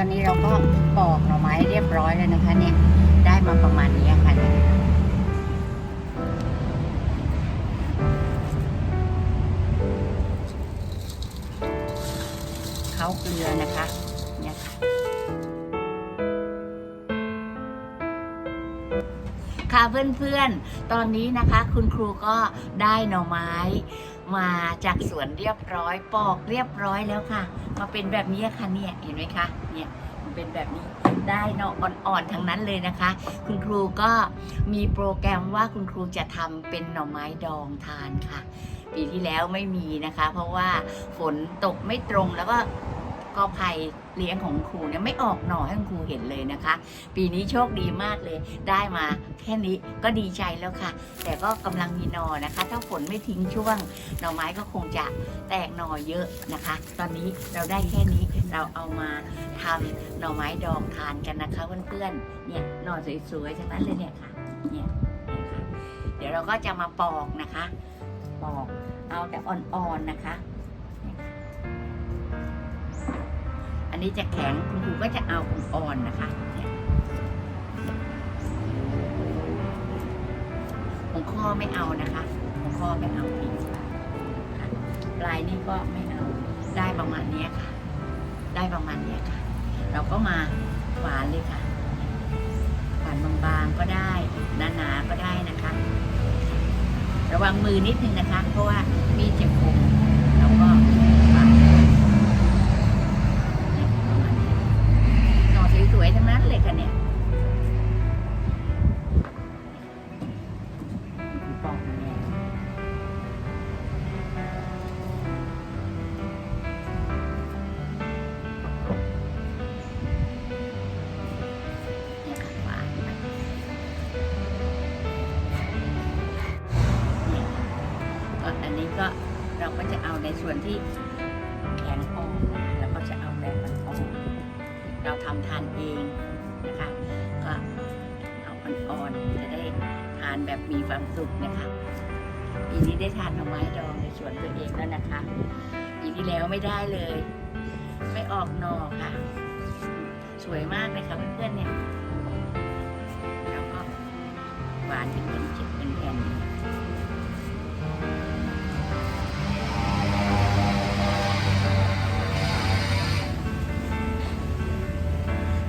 ตอนนี้เราก็ปอกหน่อไม้เรียบร้อยแล้วนะคะเนี่ยได้มาประมาณนี้ค่ะเขาเกลือนะคะเนี่ยค่ะ คะเพื่อนๆ ตอนนี้นะคะคุณครูก็ได้หน่อไม้มาจากสวนเรียบร้อยปอกเรียบร้อยแล้วค่ะ มาเป็นแบบนี้ค่ะเนี่ยเห็นไหมคะเนี่ยมันเป็นแบบนี้ได้หน่ออ่อนๆทั้งนั้นเลยนะคะ คุณครูก็มีโปรแกรมว่าคุณครูจะทำเป็นหน่อไม้ดองทานค่ะ ปีที่แล้วไม่มีนะคะ เพราะว่าฝนตกไม่ตรงแล้วก็ กอไผ่เลี้ยงของครูเนี่ยไม่ออกหน่อให้คุณครูเห็นเลยนะคะ ปีนี้โชคดีมากเลย ได้มาแค่นี้ก็ดีใจแล้วค่ะ แต่ก็กำลังมีหนอนะคะ ถ้าฝนไม่ทิ้งช่วง หน่อไม้ก็คงจะแตกหน่อเยอะนะคะ ตอนนี้เราได้แค่นี้เราเอามาทำหน่อไม้ดองทานกันนะคะเพื่อนๆเนี่ยหน่อสวยๆทั้งนั้นเลยเนี่ยค่ะเนี่ยเนี่ยค่ะเดี๋ยวเราก็จะมาปอกนะคะ ปอกเอาแต่อ่อนๆนะคะ นนี้จะแข็งคุณครูก็จะเอาอ่อนๆนะคะของข้อไม่เอานะคะของข้อไม่เอาทิ้งค่ะปลายนี่ก็ไม่เอาได้ประมาณนี้ค่ะ ได้ประมาณนี้ค่ะ เราก็มาฝานเลยค่ะฝานบางๆก็ได้หนาๆก็ได้นะคะ ระวังมือนิดนึงนะคะ เพราะว่ามีดจะคม อันนี้ก็เราก็จะเอาในส่วนที่แข็งออกนแล้วก็จะเอาแบบมันออกเราทำทานเองนะคะก็เอาอ่อนๆจะได้ทานแบบมีความสุขนะคะปีนี้ได้ทานหน่อไม้ดองในสวนตัวเองแล้วนะคะปีที่แล้วไม่ได้เลย ไม่ออกน่อค่ะ สวยมากเลยค่ะเพื่อนๆเนี่ย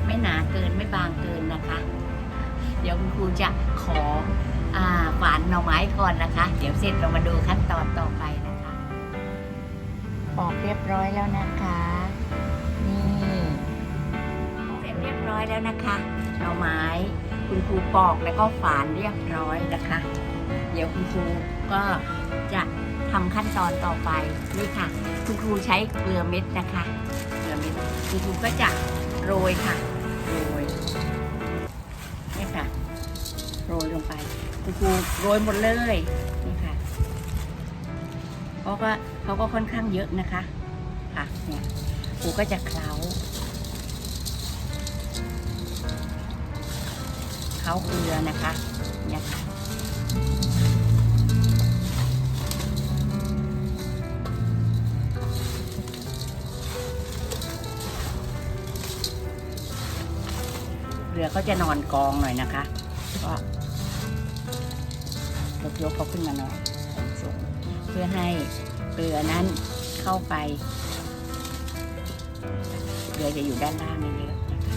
ไม่หนาเกินไม่บางเกินนะคะ เดี๋ยวคุณครูจะขออ่าฝานหน่อไม้ก่อนนะคะ เดี๋ยวเสร็จเรามาดูขั้นตอนต่อไปนะคะ ปอกเรียบร้อยแล้วนะคะ นี่เสร็จเรียบร้อยแล้วนะคะหน่อไม้คุณครูปอกแล้วก็ฝานเรียบร้อยนะคะ เดี๋ยวคุณครูก็จะทำขั้นตอนต่อไปนี่ค่ะ คุณครูใช้เกลือเม็ดนะคะ เกลือเม็ดคุณครูก็จะโรยค่ะ โรยลงไปคุณครูโรยหมดเลยนี่ค่ะเพราะว่าเขาก็ค่อนข้างเยอะนะคะค่ะเนี่ยครูก็จะเคล้าเคล้าเกลือนะคะเนี่ยค่ะเรือก็จะนอนกองหน่อยนะคะ ก็ ยกยกเขาขึ้นมาหน่อยสูงเพื่อให้เกลือนั้นเข้าไป เกลือจะอยู่ด้านล่างไม่เยอะนะคะ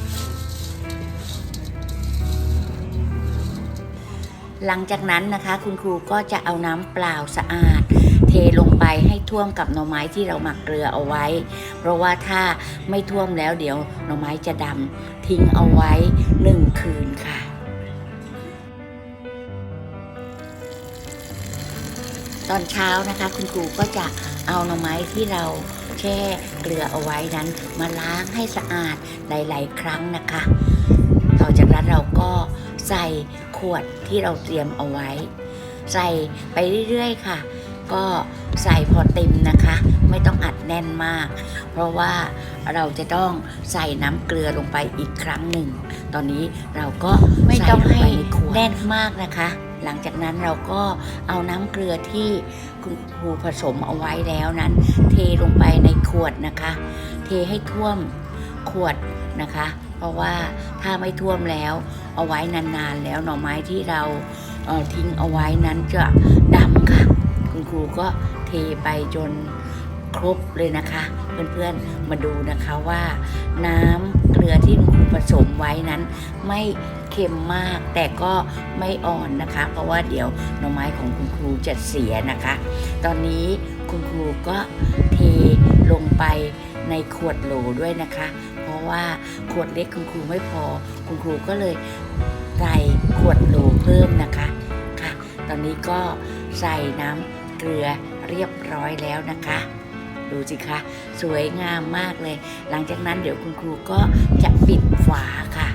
หลังจากนั้นนะคะคุณครูก็จะเอาน้ำเปล่าสะอาด เทลงไปให้ท่วมกับหน่อไม้ที่เราหมักเกลือเอาไว้ เพราะว่าถ้าไม่ท่วมแล้วเดี๋ยวหน่อไม้จะดำทิ้งเอาไว้หนึ่ง ตอนเช้านะคะ คุณครูก็จะเอาหน่อไม้ที่เราแช่เกลือเอาไว้นั้น มาล้างให้สะอาดหลาย ๆ ครั้งนะคะ ต่อจากนั้นเราก็ใส่ขวดที่เราเตรียมเอาไว้ ใส่ไปเรื่อย ๆ ค่ะ ก็ใส่พอเต็มนะคะ ไม่ต้องอัดแน่นมาก เพราะว่าเราจะต้องใส่น้ำเกลือลงไปอีกครั้งหนึ่ง ตอนนี้เราก็ไม่ต้องให้แน่นมากนะคะ หลังจากนั้นเราก็เอาน้ำเกลือที่คุณครูผสมเอาไว้แล้วนั้น เทลงไปในขวดนะคะ เทให้ท่วมขวดนะคะ เพราะว่าถ้าไม่ท่วมแล้วเอาไว้นานๆแล้วหน่อไม้ที่เราเทิ้งเอาไว้นั้นจะดำค่ะ คุณครูก็เทไปจนครบเลยนะคะ เพื่อนๆมาดูนะคะว่าน้ำเกลือที่คุณครูผสม ไม่เค็มมากแต่ก็ไม่อ่อนนะคะ เพราะว่าเดี๋ยวหน่อไม้ของคุณครูจะเสียนะคะ ตอนนี้คุณครูก็เทลงไปในขวดโหลด้วยนะคะ เพราะว่าขวดเล็กคุณครูไม่พอ คุณครูก็เลยใส่ขวดโหลเพิ่มนะคะค่ะ ตอนนี้ก็ใส่น้ำเกลือเรียบร้อยแล้วนะคะดูสิคะสวยงามมากเลย หลังจากนั้นเดี๋ยวคุณครูก็จะปิดฝาค่ะ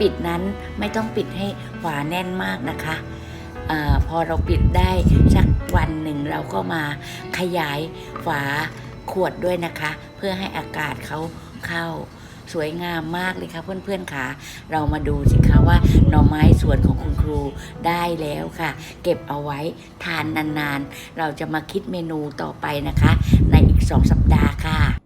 ปิดนั้นไม่ต้องปิดให้ฝาแน่นมากนะคะอพอเราปิดได้สักวันหนึ่งเราก็มาขยายฝาขวดด้วยนะคะ เพื่อให้อากาศเขาเข้าสวยงามมากเลยค่ะเพื่อนๆค่ะ เรามาดูสิคะว่าหน่อไม้สวนของคุณครูได้แล้วค่ะ เก็บเอาไว้ทานนานๆ เราจะมาคิดเมนูต่อไปนะคะ ในอีกสองสัปดาห์ค่ะ